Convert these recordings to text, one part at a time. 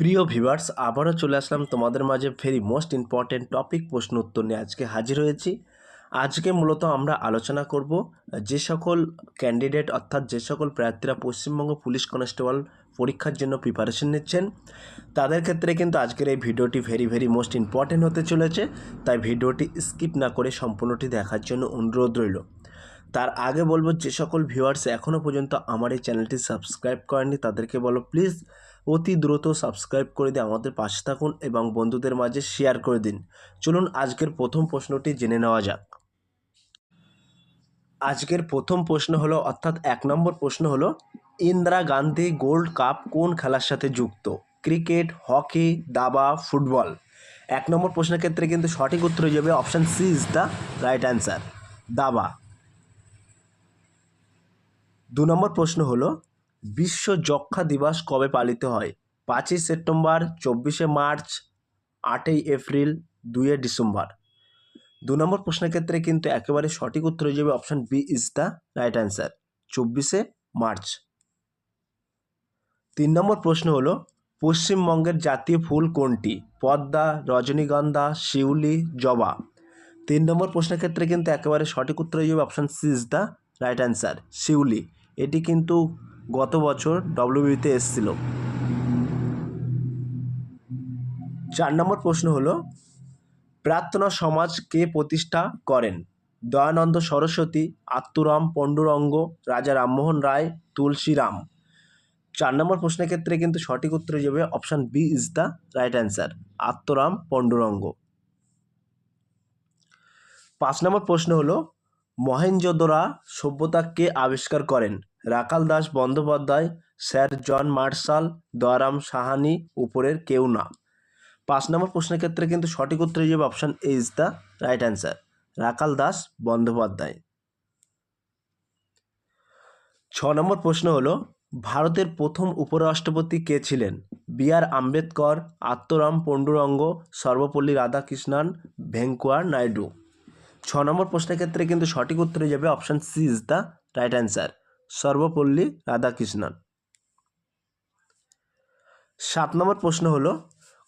প্রিয় ভিউয়ার্স, আবারও চলে আসলাম তোমাদের মাঝে ভেরি মোস্ট ইম্পর্টেন্ট টপিক প্রশ্ন উত্তর নিয়ে আজকে হাজির হয়েছি। আজকে মূলত আমরা আলোচনা করব যে সকল ক্যান্ডিডেট অর্থাৎ যে সকল প্রার্থীরা পশ্চিমবঙ্গ পুলিশ কনস্টেবল পরীক্ষার জন্য প্রিপারেশন নিচ্ছেন, তাদের ক্ষেত্রে কিন্তু আজকের এই ভিডিওটি ভেরি ভেরি মোস্ট ইম্পর্টেন্ট হতে চলেছে। তাই ভিডিওটি স্কিপ না করে সম্পূর্ণটি দেখার জন্য অনুরোধ রইল। তার আগে বলব, যে সকল ভিউয়ার্স এখনও পর্যন্ত আমার এই চ্যানেলটি সাবস্ক্রাইব করেননি, তাদেরকে বলো প্লিজ অতি দ্রুত সাবস্ক্রাইব করে দিয়ে আমাদের পাশে থাকুন এবং বন্ধুদের মাঝে শেয়ার করে দিন। চলুন আজকের প্রথম প্রশ্নটি জেনে নেওয়া যাক। আজকের প্রথম প্রশ্ন হলো, অর্থাৎ এক নম্বর প্রশ্ন হলো, ইন্দিরা গান্ধী গোল্ড কাপ কোন খেলার সাথে যুক্ত? ক্রিকেট, হকি, দাবা, ফুটবল? এক নম্বর প্রশ্নের ক্ষেত্রে কিন্তু সঠিক উত্তর হয়ে যাবে option C is the right answer দাবা। দু নম্বর প্রশ্ন হলো বিশ্ব যক্ষা দিবস কবে পালিত হয়? পাঁচই সেপ্টেম্বর, চব্বিশে মার্চ, আটই এপ্রিল, দুইয়ে ডিসেম্বর। দু নম্বর প্রশ্নের ক্ষেত্রে কিন্তু একেবারে সঠিক উত্তর হয়ে যাবে option B is the right answer, চব্বিশে মার্চ। তিন নম্বর প্রশ্ন হলো, পশ্চিমবঙ্গের জাতীয় ফুল কোনটি? পদ্মা, রজনীগন্ধা, শিউলি, জবা। তিন নম্বর প্রশ্নের ক্ষেত্রে কিন্তু একেবারে সঠিক উত্তর হয়ে যাবে option C is the right answer, শিউলি। এটি কিন্তু গত বছর ডব্লিউবিতে এসেছিল। চার নম্বর প্রশ্ন হলো, প্রার্থনা সমাজ কে প্রতিষ্ঠা করেন? দয়ানন্দ সরস্বতী, আত্মরাম পণ্ডুরঙ্গ, রাজা রামমোহন রায়, তুলসীরাম। চার নম্বর প্রশ্নের ক্ষেত্রে কিন্তু সঠিক উত্তর যাবে option B is the right answer Atmaram Pandurang. পাঁচ নম্বর প্রশ্ন হলো মহেঞ্জোদড়া সভ্যতা কে আবিষ্কার করেন? Rakhal Das Bandyopadhyay, sir John Marshall, Dayaram Sahni, উপরের কেউ না। পাঁচ নম্বর প্রশ্নের ক্ষেত্রে কিন্তু সঠিক উত্তর যাবে option A is the right answer Rakhal Das Bandyopadhyay. ছ নম্বর প্রশ্ন হলো, ভারতের প্রথম উপরাষ্ট্রপতি কে ছিলেন? B R Ambedkar Atmaram Pandurang, Sarvepalli Radhakrishnan Venkaiah Naidu. ছ নম্বর প্রশ্নের ক্ষেত্রে কিন্তু সঠিক উত্তর যাবে option C is the right answer Sarvepalli Radhakrishnan. সাত নম্বর প্রশ্ন হলো,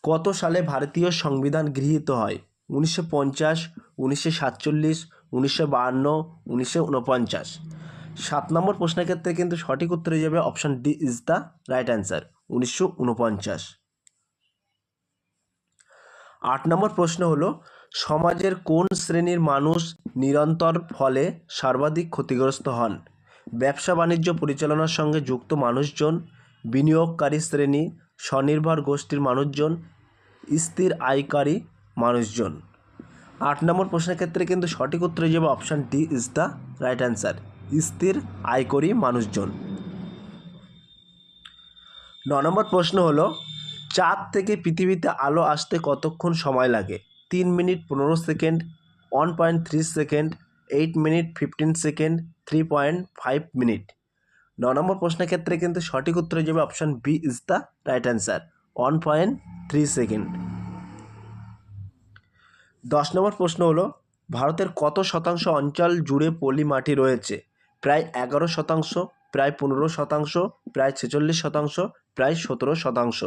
কত সালে ভারতীয় সংবিধান গৃহীত হয়? উনিশশো পঞ্চাশ, উনিশশো সাতচল্লিশ, উনিশশো বাহান্ন, উনিশশো উনপঞ্চাশ সাত নম্বর প্রশ্নের ক্ষেত্রে কিন্তু সঠিক উত্তর হয়ে যাবে option D is the right answer, উনিশশো উনপঞ্চাশ আট নম্বর প্রশ্ন হলো, সমাজের কোন শ্রেণির মানুষ নিরন্তর ফলে সর্বাধিক ক্ষতিগ্রস্ত হন? ব্যবসা বাণিজ্য পরিচালনার সঙ্গে যুক্ত মানুষজন, বিনিয়োগকারী শ্রেণি, স্বনির্ভর গোষ্ঠীর মানুষজন, স্থির আয়কারী মানুষজন। আট নম্বর প্রশ্নের ক্ষেত্রে কিন্তু সঠিক উত্তর যাবে option D is the right answer. স্থির আয়করী মানুষজন। ন নম্বর প্রশ্ন হলো, চাঁদ থেকে পৃথিবীতে আলো আসতে কতক্ষণ সময় লাগে? তিন মিনিট পনেরো second one point three second eight minute fifteen second three point five minute ন নম্বর প্রশ্নের ক্ষেত্রে কিন্তু সঠিক উত্তর যাবে option B is the right answer one point three second দশ নম্বর প্রশ্ন হলো, ভারতের কত শতাংশ অঞ্চল জুড়ে পলি মাটি রয়েছে? প্রায় এগারো শতাংশ, প্রায় পনেরো শতাংশ, প্রায় ছেচল্লিশ শতাংশ, প্রায় সতেরো শতাংশ।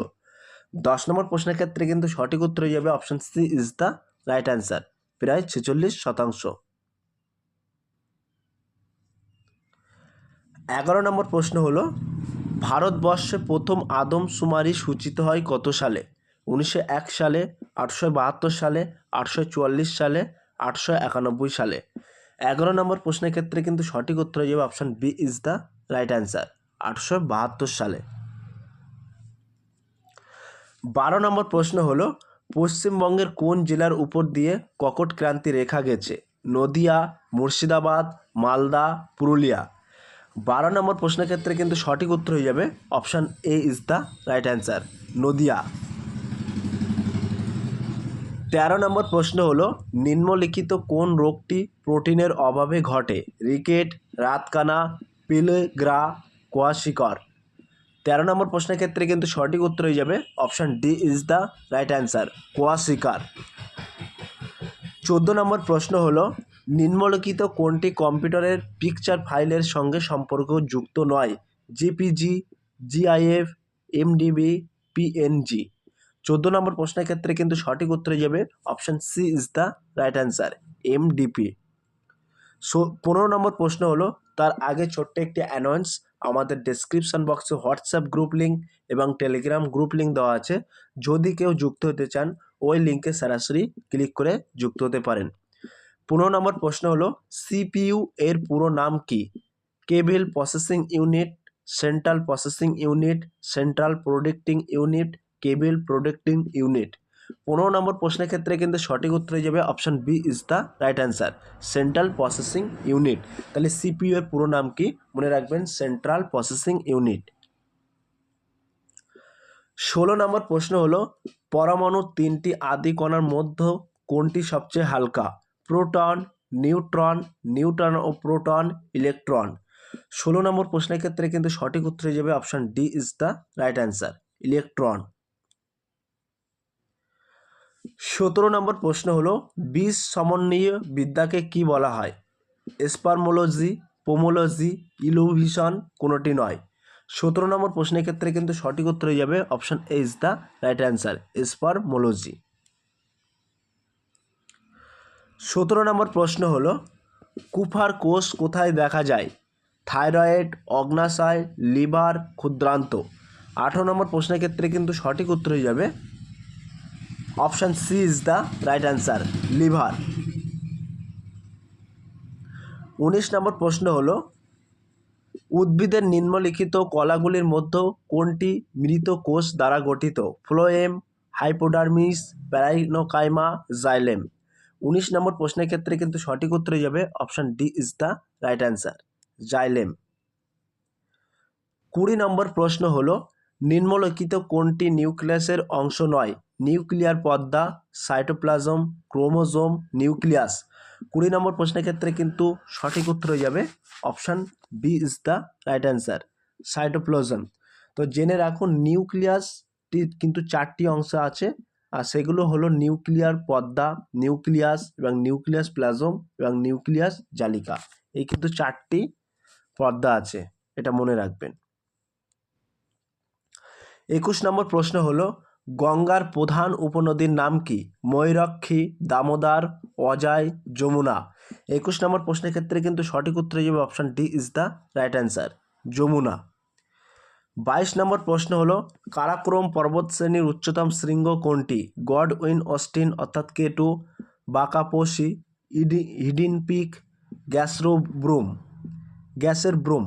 দশ নম্বর প্রশ্নের ক্ষেত্রে কিন্তু সঠিক উত্তর যাবে option C is the right answer প্রায় ছেচল্লিশ শতাংশ। এগারো নম্বর প্রশ্ন হলো, ভারতবর্ষে প্রথম আদমশুমারি সূচিত হয় কত সালে? উনিশশো এক সালে, আটশো বাহাত্তর সালে, আটশো চুয়াল্লিশ সালে, আটশো একানব্বই সালে। এগারো নম্বর প্রশ্নের ক্ষেত্রে কিন্তু সঠিক উত্তর হয়ে যাবে option B is the right answer আটশো বাহাত্তর সালে। বারো নম্বর প্রশ্ন হলো, পশ্চিমবঙ্গের কোন জেলার উপর দিয়ে ককট ক্রান্তি রেখা গেছে? নদিয়া, মুর্শিদাবাদ, মালদা, পুরুলিয়া। বারো নম্বর প্রশ্নের ক্ষেত্রে কিন্তু সঠিক উত্তর হয়ে যাবে option A is the right answer, Nadia. তেরো নম্বর প্রশ্ন হলো, নিম্নলিখিত কোন রোগটি প্রোটিনের অভাবে ঘটে? রিকেট, রাতকানা, পিলেগ্রা, কোয়াশিকর। তেরো নম্বর প্রশ্নের ক্ষেত্রে কিন্তু সঠিক উত্তর হয়ে যাবে option D is the right answer, kwashiorkor. চোদ্দ নম্বর প্রশ্ন হলো নিম্নলিখিত কোনটি কম্পিউটারের পিকচার ফাইলের সঙ্গে সম্পর্কযুক্ত নয়? জিপিজি জিআইএফ এমডিবি পিএনজি চোদ্দ নম্বর প্রশ্নের ক্ষেত্রে কিন্তু সঠিক উত্তরে যাবে option C is the right answer MDP so, পনেরো নম্বর প্রশ্ন হলো, তার আগে ছোট্ট একটি অ্যানাউন্স আমাদের ডেসক্রিপশন বক্সে হোয়াটসঅ্যাপ গ্রুপ লিঙ্ক এবং টেলিগ্রাম গ্রুপ লিঙ্ক দেওয়া আছে। যদি কেউ যুক্ত হতে চান, ওই লিঙ্কে সরাসরি ক্লিক করে যুক্ত হতে পারেন। পনেরো নম্বর প্রশ্ন হলো, সিপিইউ এর পুরো নাম কি? Cable processing unit, central processing unit, central producting unit, cable producting unit. পনেরো নম্বর প্রশ্নের ক্ষেত্রে কিন্তু সঠিক উত্তরে যাবে option B is the right answer, central processing unit. তাহলে সিপিইউ এর পুরো নাম কি? মনে রাখবেন, সেন্ট্রাল প্রসেসিং ইউনিট। ষোলো নম্বর প্রশ্ন হলো, পরমাণু তিনটি আদি কণার মধ্যে কোনটি সবচেয়ে হালকা? প্রোটন, নিউট্রন নিউট্রন ও প্রোটন, ইলেকট্রন। ষোলো নম্বর প্রশ্নের ক্ষেত্রে কিন্তু সঠিক উত্তরে যাবে option D is the right answer, electron. সতেরো নম্বর প্রশ্ন হলো বিষ সমন্বয় বিদ্যাকে কি বলা হয়? স্পারমোলজি, পোমোলজি, ইলোভিশন কোনোটি নয়। সতেরো নম্বর প্রশ্নের ক্ষেত্রে কিন্তু সঠিক উত্তরে যাবে option A is the right answer, spermology. সতেরো নম্বর প্রশ্ন হলো, কুফার কোষ কোথায় দেখা যায়? থাইরয়েড, অগ্নাশয়, লিভার, ক্ষুদ্রান্ত। আঠারো নম্বর প্রশ্নের ক্ষেত্রে কিন্তু সঠিক উত্তর হয়ে যাবে। Option C is the right answer, liver. উনিশ নম্বর প্রশ্ন হলো, উদ্ভিদের নিম্নলিখিত কলাগুলির মধ্যে কোনটি মৃত কোষ দ্বারা গঠিত? Phloem, hypodermis, parenchyma, xylem. উনিশ নম্বর প্রশ্নের ক্ষেত্রে কিন্তু সঠিক উত্তরে যাবে option D is the right answer. Xylem. কুড়ি নম্বর প্রশ্ন হলো, নিম্নলিখিত কোনটি নিউক্লিয়াসের অংশ নয়? নিউক্লিয়ার পর্দা সাইটোপ্লাজম, ক্রোমোজোম, নিউক্লিয়াস। কুড়ি নম্বর প্রশ্নের ক্ষেত্রে কিন্তু সঠিক উত্তর হয়ে যাবে option B is the right answer, cytoplasm. তো জেনে রাখুন, নিউক্লিয়াসটি কিন্তু চারটি অংশ আছে আর সেগুলো হলো নিউক্লিয়ার পর্দা নিউক্লিয়াস এবং নিউক্লিয়াস প্লাজম এবং নিউক্লিয়াস জালিকা। এই কিন্তু চারটি পর্দা আছে, এটা মনে রাখবেন। একুশ নম্বর প্রশ্ন হলো, গঙ্গার প্রধান উপনদীর নাম কি? ময়ূরক্ষী, দামোদর, অজয়, যমুনা। একুশ নম্বর প্রশ্নের ক্ষেত্রে কিন্তু সঠিক উত্তর যাবে option D is the right answer Yamuna. বাইশ নম্বর প্রশ্ন হলো, কারাক্রম পর্বত শ্রেণির উচ্চতম শৃঙ্গ কোনটি? গড উইন অস্টিন, অর্থাৎ কে টু? বাকাপোসি ইডি, হিডিন পিক গ্যাসরো ব্রুম গ্যাসের ব্রুম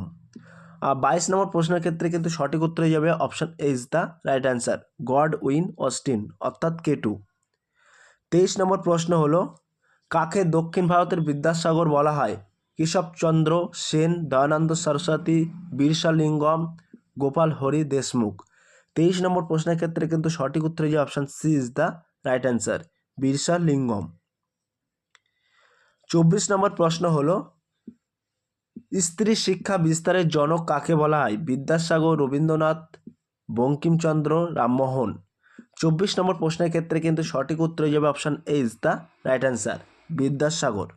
বাইশ নম্বর প্রশ্নের ক্ষেত্রে কিন্তু সঠিক উত্তর হয়ে যাবে option A is the right answer Godwin Austen, অর্থাৎ কে টু। তেইশ নম্বর প্রশ্ন হলো, কাকে দক্ষিণ ভারতের বিদ্যাসাগর বলা হয়? কেশবচন্দ্র সেন, দয়ানন্দ সরস্বতী, বীরসালিঙ্গম গোপাল হরি দেশমুখ। তেইশ নম্বর প্রশ্নের ক্ষেত্রে কিন্তু সঠিক উত্তর যে option C is the right answer Birsa Lingam. চব্বিশ নম্বর প্রশ্ন হলো, স্ত্রী শিক্ষা বিস্তারের জনক কাকে বলা হয়? বিদ্যাসাগর, রবীন্দ্রনাথ, বঙ্কিমচন্দ্র, রামমোহন। চব্বিশ নম্বর প্রশ্নের ক্ষেত্রে কিন্তু সঠিক উত্তর যাবে option A is the right answer Vidyasagar.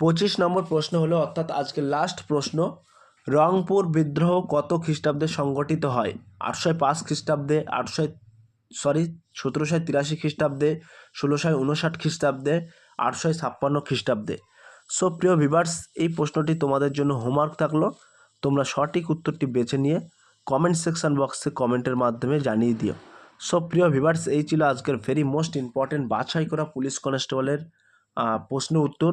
পঁচিশ নম্বর প্রশ্ন হলো, অর্থাৎ আজকে লাস্ট প্রশ্ন রংপুর বিদ্রোহ কত খ্রিস্টাব্দে সংগঠিত হয়? আটশো পাঁচ খ্রিস্টাব্দে আটশো সরি সতেরোশো তিরাশি খ্রিস্টাব্দে, ষোলোশো উনষাট খ্রিস্টাব্দে, আটশো ছাপ্পান্ন খ্রিস্টাব্দে। সো প্রিয় ভিভার্স এই প্রশ্নটি তোমাদের জন্য হোমওয়ার্ক থাকল। তোমরা সঠিক উত্তরটি বেছে নিয়ে কমেন্ট সেকশন বক্সে কমেন্টের মাধ্যমে জানিয়ে দিও। সো প্রিয় ভিভার্স এই ছিল আজকের ভেরি মোস্ট ইম্পর্টেন্ট বাছাই করা পুলিশ কনস্টেবলের প্রশ্ন উত্তর।